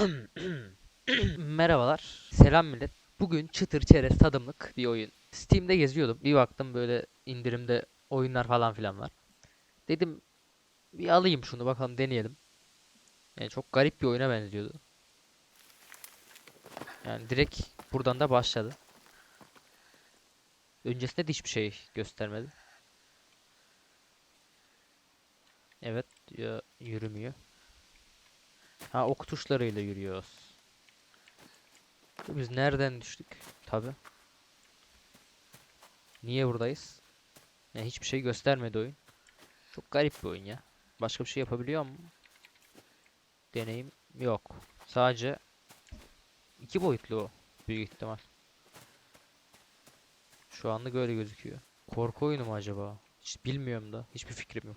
Merhabalar. Selam millet. Bugün çıtır çerez tadımlık bir oyun. Steam'de geziyordum. Bir baktım böyle indirimde oyunlar falan filan var. Dedim bir alayım şunu bakalım deneyelim. Yani çok garip bir oyuna benziyordu. Yani direkt buradan da başladı. Öncesinde de hiçbir şey göstermedi. Evet, ya, yürümüyor. Ha ok tuşlarıyla yürüyoruz. Biz nereden düştük? Tabi. Niye buradayız? Ya hiçbir şey göstermedi oyun. Çok garip bir oyun ya. Başka bir şey yapabiliyor mu? Deneyim yok. Sadece iki boyutlu o. Büyük ihtimal. Şu anlık öyle gözüküyor. Korku oyunu mu acaba? Hiç bilmiyorum da. Hiçbir fikrim yok.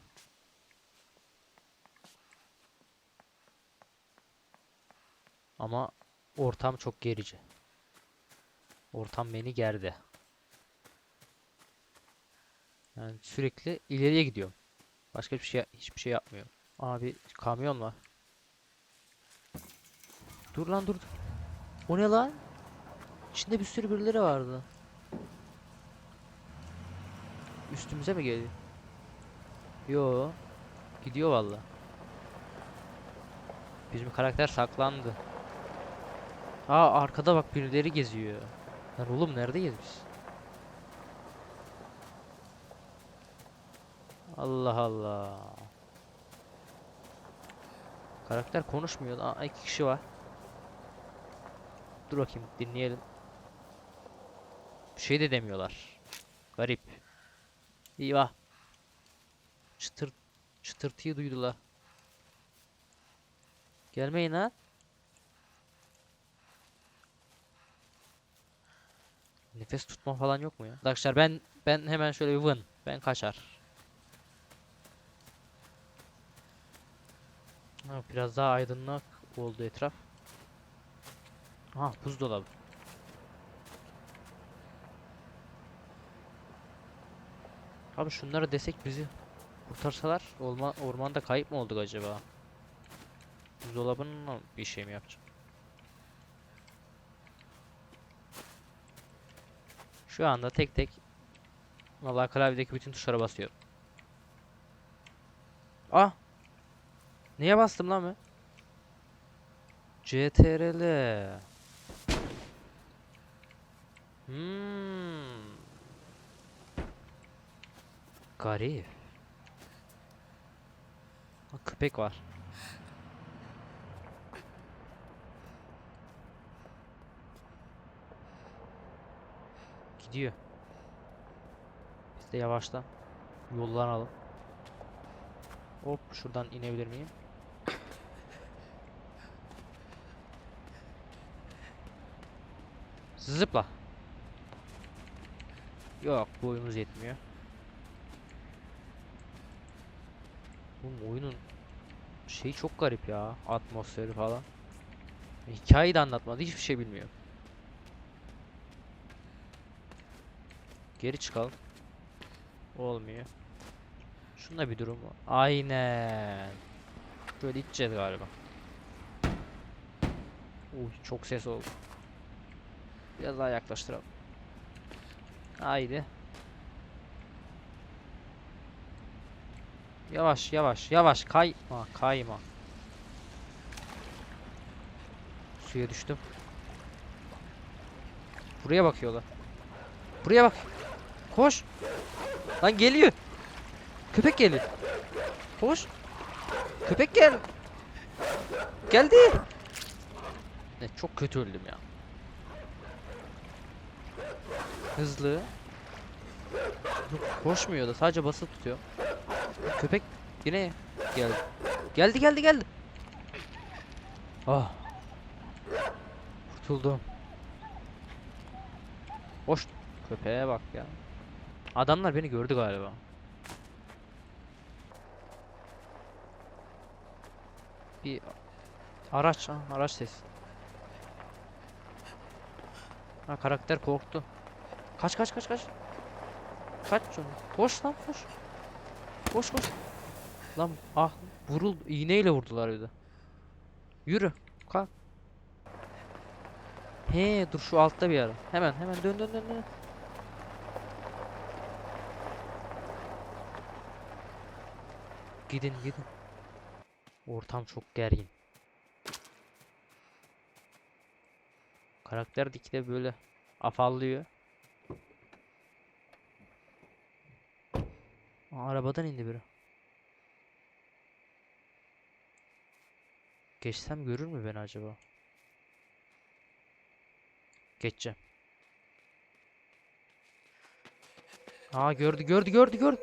Ama ortam çok gerici. Ortam beni gerdi. Yani sürekli ileriye gidiyorum. Başka bir şey hiçbir şey yapmıyorum. Abi kamyon var. Dur lan dur. O ne lan? İçinde bir sürü birileri vardı. Üstümüze mi geliyor? Yo. Gidiyor valla. Bizim karakter saklandı. Aa arkada bak birileri geziyor. Lan oğlum neredeyiz biz? Allah Allah. Karakter konuşmuyor. Aa iki kişi var. Dur bakayım dinleyelim. Bir şey de demiyorlar. Garip. Eyvah. Çıtır çıtırtıyı duydular. Gelmeyin ha. Nefes tutma falan yok mu ya? Arkadaşlar ben ben hemen şöyle bir vın. Ben kaçar. Ha, biraz daha aydınlık oldu etraf. Ha buzdolabı. Abi şunları desek bizi kurtarsalar orman, ormanda kayıp mı olduk acaba? Buzdolabının bir şey mi yapacağım? Şu anda tek tek vallahi klavyedeki bütün tuşlara basıyorum. Ah! Neye bastım lan ben? CTRL. Hmm. Garip. Köpek var. Gidiyor. Biz de yavaştan yollanalım. Hop şuradan inebilir miyim? Zıpla. Yok boyumuz yetmiyor. Bu oyunun şeyi çok garip ya. Atmosferi falan. Hikayeyi de anlatmadı. Hiçbir şey bilmiyorum. Geri çıkalım. Olmuyor. Şunda bir durum var. Aynen. Böyle içeceğiz galiba. Uy çok ses oldu. Biraz daha yaklaştıralım. Haydi. Yavaş yavaş yavaş kayma kayma. Suya düştüm. Buraya bakıyorlar. Buraya bak. Koş. Lan geliyor. Köpek geliyor. Koş. Köpek gel. Geldi. Ne çok kötü öldüm ya. Hızlı. Koşmuyor da sadece basılı tutuyor. Köpek yine geldi. Geldi geldi geldi. Ah. Kurtuldum. Hoş köpeğe bak ya. Adamlar beni gördü galiba. Bir araç ha araç sesi. Ha karakter korktu. Kaç kaç kaç kaç. Kaç şunu. Koş lan koş. Koş koş. Lan ah vurul iğneyle vurdular bir de. Yürü. Kalk. He dur şu altta bir yer. Hemen hemen dön dön dön dön. Gidin gidin. Ortam çok gergin. Karakter dikte böyle afallıyor. Arabadan indi biri. Geçsem görür mü beni acaba? Geçeceğim. Aa gördü gördü gördü gördü.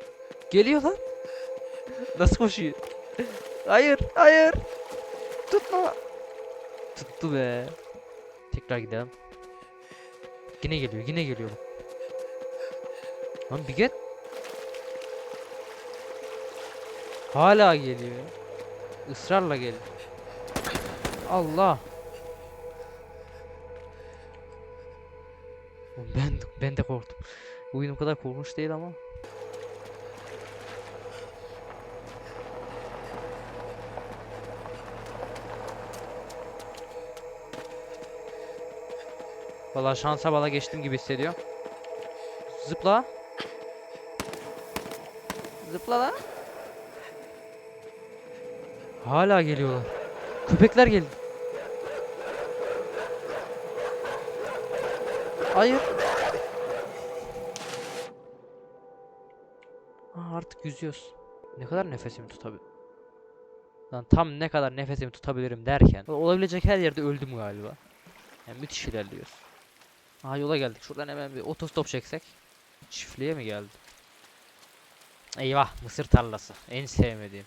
Geliyor lan. Nasıl koşuyor? Hayır hayır. Tutma. Tuttu be. Tekrar gidelim. Yine geliyor yine geliyor. Lan bir git. Hala geliyor. Israrla geliyor. Allah. Ben ben de korktum. Oyun o kadar korkunç değil ama. Vallahi şansa bala geçtim gibi hissediyorum. Zıpla. Zıpla lan. Hala geliyorlar. Köpekler geldi. Hayır. Artık yüzüyoruz. Ne kadar nefesimi tutabilirim? Lan tam ne kadar nefesimi tutabilirim derken olabilecek her yerde öldüm galiba. Yani müthiş ilerliyoruz. Aha yola geldik. Şuradan hemen bir otostop çeksek. Çiftliğe mi geldi? Eyvah mısır tarlası. En sevmediğim.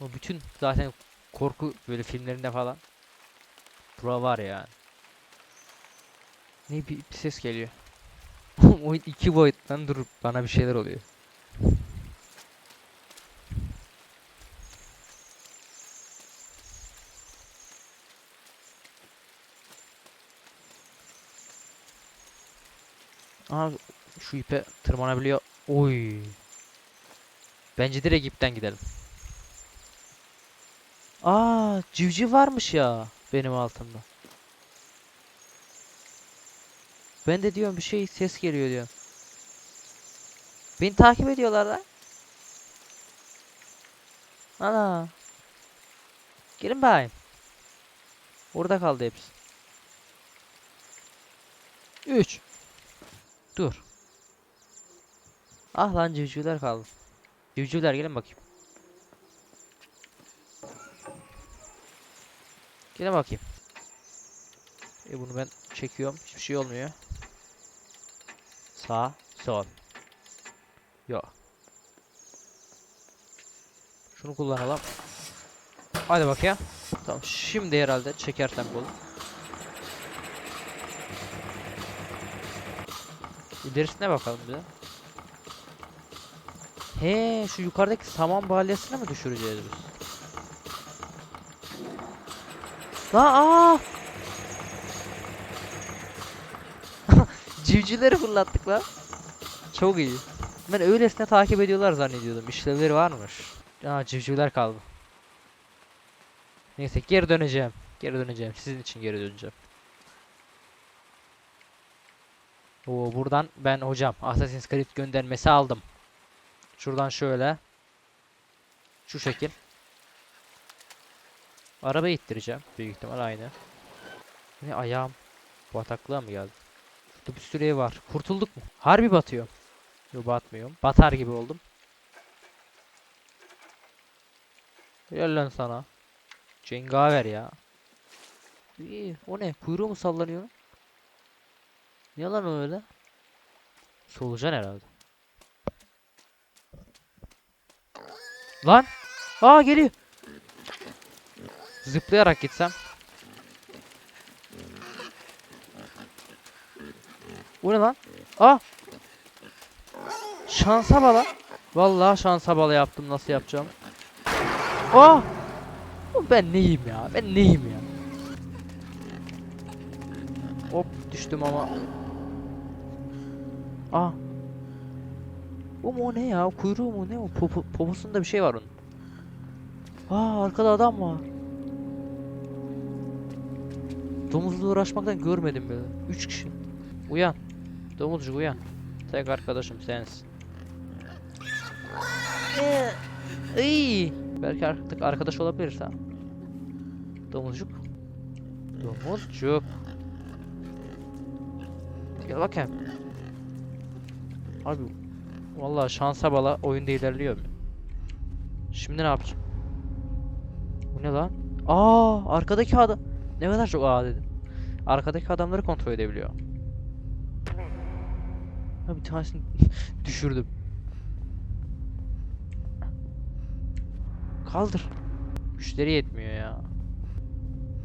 O bütün zaten korku böyle filmlerinde falan. Bura var yani. Ne bir, bir ses geliyor. Oyun iki boyuttan durup bana bir şeyler oluyor. Aa şu ipe tırmanabiliyor. Oy. Bence direkt ipten gidelim. Aa civciv varmış ya benim altımda. Ben de diyorum bir şey ses geliyor diyorum. Beni takip ediyorlar lan. Ana. Gelin bakayım. Orada kaldı hepsi. 3 Dur. Ah lan civcivler kaldı. Civcivler gelin bakayım. Gelin bakayım. E bunu ben çekiyorum. Hiçbir şey olmuyor. Sağ, sol. Yok. Şunu kullanalım. Hadi bakayım. Tamam şimdi herhalde çekersem bunu. İlerisine bakalım bir de. He, şu yukarıdaki saman balyasını mı düşüreceğiz biz? La aa! Civcivleri fırlattık la. Çok iyi. Ben öylesine takip ediyorlar zannediyordum. İşlevleri varmış. Aa civcivler kaldı. Neyse geri döneceğim. Geri döneceğim. Sizin için geri döneceğim. Oo buradan ben hocam Assassin's Creed göndermesi aldım. Şuradan şöyle. Şu şekil. Araba ittireceğim. Büyük ihtimal aynı. Ne ayağım bataklığa mı geldi? Şurada bir sürü ev var. Kurtulduk mu? Harbi batıyor. Yok batmıyorum. Batar gibi oldum. Gel lan sana. Cengaver ya. İyi, o ne? Kuyruğu mu sallanıyor? Ne lan o öyle? Solucan herhalde. Lan! Aa geliyor. Zıplayarak gitsem. Bu ne lan? Aa! Şansa bala. Vallahi şansa bala yaptım nasıl yapacağım. Aa! Ben neyim ya? Ben neyim ya? Hop düştüm ama. Aa. O mu o ne ya? Kuyruğu mu ne o? Popo, poposunda bir şey var onun. Aa arkada adam var. Domuzla uğraşmaktan görmedim böyle. Üç kişi. Uyan. Domuzcuk uyan. Tek arkadaşım sensin. Ee, İyi. Belki artık arkadaş olabiliriz ha. Domuzcuk. Domuzcuk. Gel bakayım. Abi vallahi şansa bala oyunda ilerliyor. Şimdi ne yapacağım? Bu ne lan? Aa, arkadaki adam. Ne kadar çok aa dedim. Arkadaki adamları kontrol edebiliyor. Ha bir tanesini düşürdüm. Kaldır. Güçleri yetmiyor ya.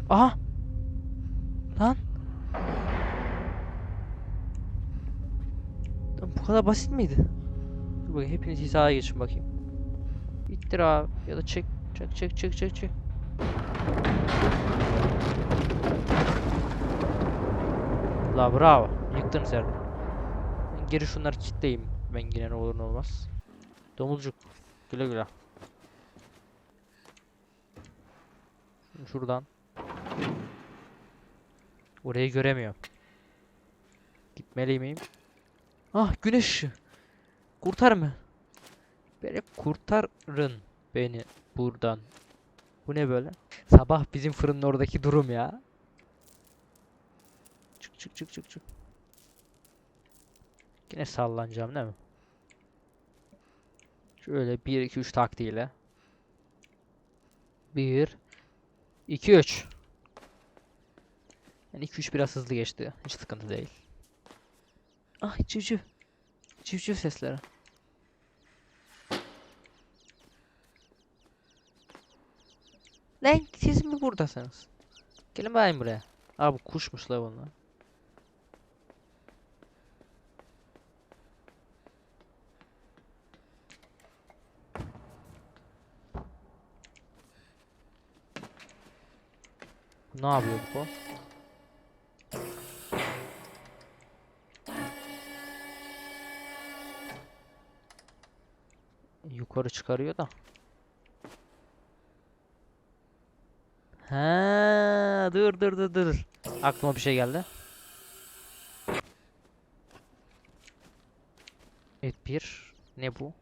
Aha! Lan! Kadar basit miydi? Dur bakayım hepiniz hizaya geçin bakayım. İttir abi ya da çek çek çek çek çek çek. La bravo. Yıktınız her. Ben geri şunları kilitleyeyim. Ben yine ne olur ne olmaz. Domuzcuk. Güle güle. Şuradan. Orayı göremiyorum. Gitmeli miyim? Ah güneş. Kurtar mı? Beni kurtarın beni buradan. Bu ne böyle? Sabah bizim fırının oradaki durum ya. Çık çık çık çık çık. Yine sallanacağım değil mi? Şöyle 1 2 3 taktiğiyle. 1 2 3. Yani 2 3 biraz hızlı geçti. Hiç sıkıntı değil. Ah civciv. Civciv sesleri. Lan siz mi buradasınız? Gelin bakayım buraya. Aa bu kuşmuş la bunlar. Bu Ne yapıyor bu? Yukarı çıkarıyor da. Ha, dur dur dur dur. Aklıma bir şey geldi. Evet bir. Ne bu?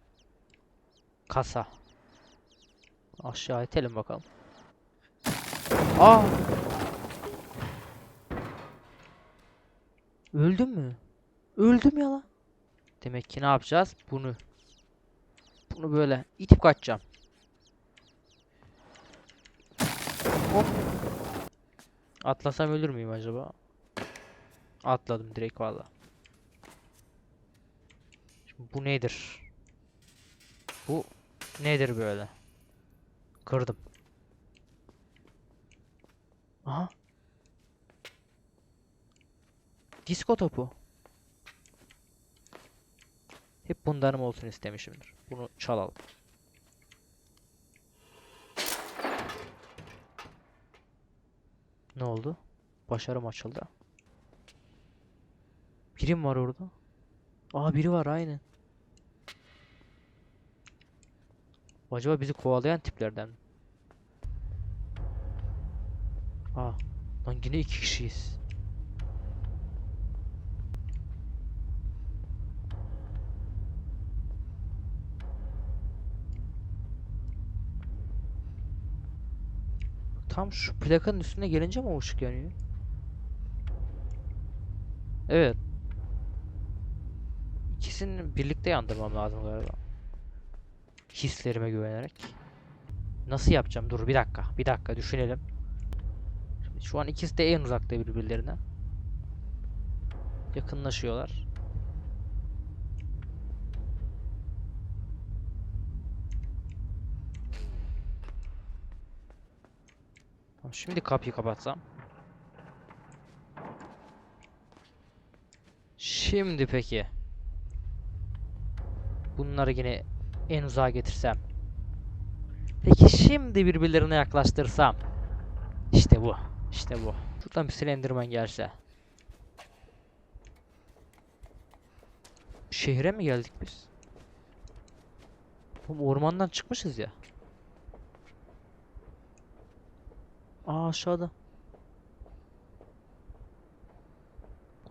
Kasa. Aşağı itelim bakalım. Aa! Öldüm mü? Öldüm ya lan. Demek ki ne yapacağız? Bunu. Bunu böyle itip kaçacağım. Hop. Atlasam ölür müyüm acaba? Atladım direkt valla. Bu nedir? Bu nedir böyle? Kırdım. Aha. Disko topu. Hep bunlarım olsun istemişimdir. Bunu çalalım. Ne oldu? Başarım açıldı. Biri mi var orada? Aa biri var aynen. Acaba bizi kovalayan tiplerden mi? Aa, lan yine iki kişiyiz. Tam şu plakanın üstüne gelince mi o ışık yanıyor? Evet. İkisini birlikte yandırmam lazım galiba. Hislerime güvenerek. Nasıl yapacağım? Dur bir dakika. Bir dakika düşünelim. Şimdi şu an ikisi de en uzakta birbirlerine. Yakınlaşıyorlar. Şimdi kapıyı kapatsam. Şimdi peki. Bunları yine en uzağa getirsem. Peki şimdi birbirlerine yaklaştırsam. İşte bu. İşte bu. Şuradan bir Slenderman gelse. Şehre mi geldik biz? Ormandan çıkmışız ya. Aa aşağıda.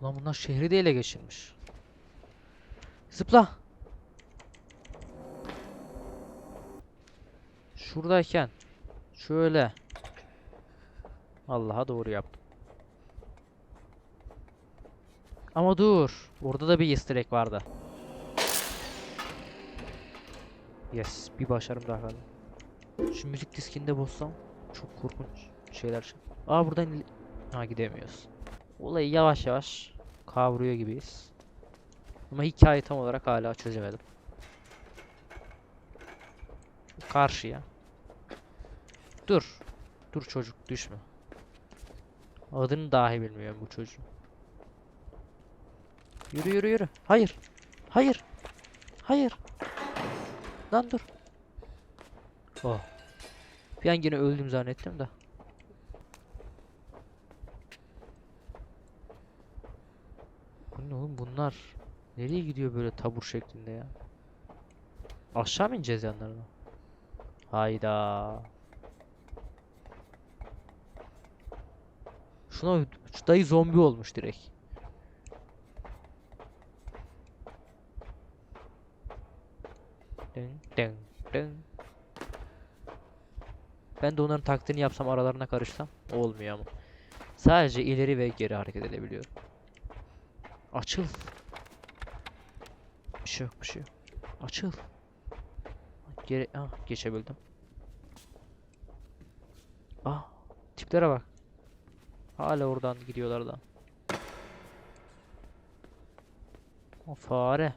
Ulan bunlar şehri de ele geçirmiş. Zıpla. Şuradayken şöyle Allah'a doğru yaptım. Ama dur. Orada da bir easter egg vardı. Yes. Bir başarım daha kaldı. Şu müzik diskinde bozsam çok korkunç şeyler şey. Aa buradan ha gidemiyoruz. Olayı yavaş yavaş kavruyor gibiyiz. Ama hikaye tam olarak hala çözemedim. Karşıya. Dur. Dur çocuk düşme. Adını dahi bilmiyorum bu çocuğun. Yürü yürü yürü. Hayır. Hayır. Hayır. Lan dur. Oh. Bir an yine öldüm zannettim de. Bu ne bunlar? Nereye gidiyor böyle tabur şeklinde ya? Aşağı mı ineceğiz yanlarına? Hayda. Şuna şu dayı zombi olmuş direkt. Dın dın dın. Ben de onların taklidini yapsam aralarına karışsam olmuyor ama. Sadece ileri ve geri hareket edebiliyorum. Açıl. Bir şey yok bir şey yok. Açıl. Geri ah geçebildim. Ah tiplere bak. Hala oradan gidiyorlar da. O fare.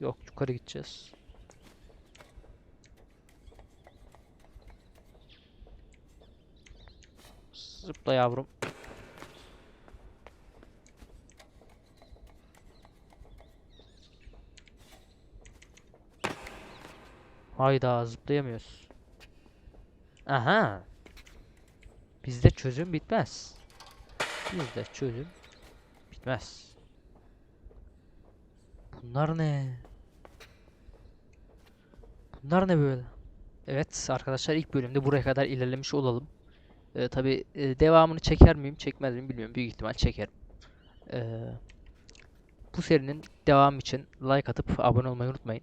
Yok yukarı gideceğiz. Zıpla yavrum. Hayda zıplayamıyoruz. Aha. Bizde çözüm bitmez. Bizde çözüm bitmez. Bunlar ne? Bunlar ne böyle? Evet arkadaşlar ilk bölümde buraya kadar ilerlemiş olalım. Ee, tabi devamını çeker miyim çekmez miyim bilmiyorum. Büyük ihtimal çekerim. Ee, bu serinin devamı için like atıp abone olmayı unutmayın.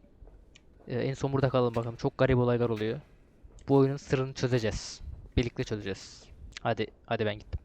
Ee, en son burada kalalım bakalım. Çok garip olaylar oluyor. Bu oyunun sırrını çözeceğiz. Birlikte çözeceğiz. Hadi, hadi ben gittim.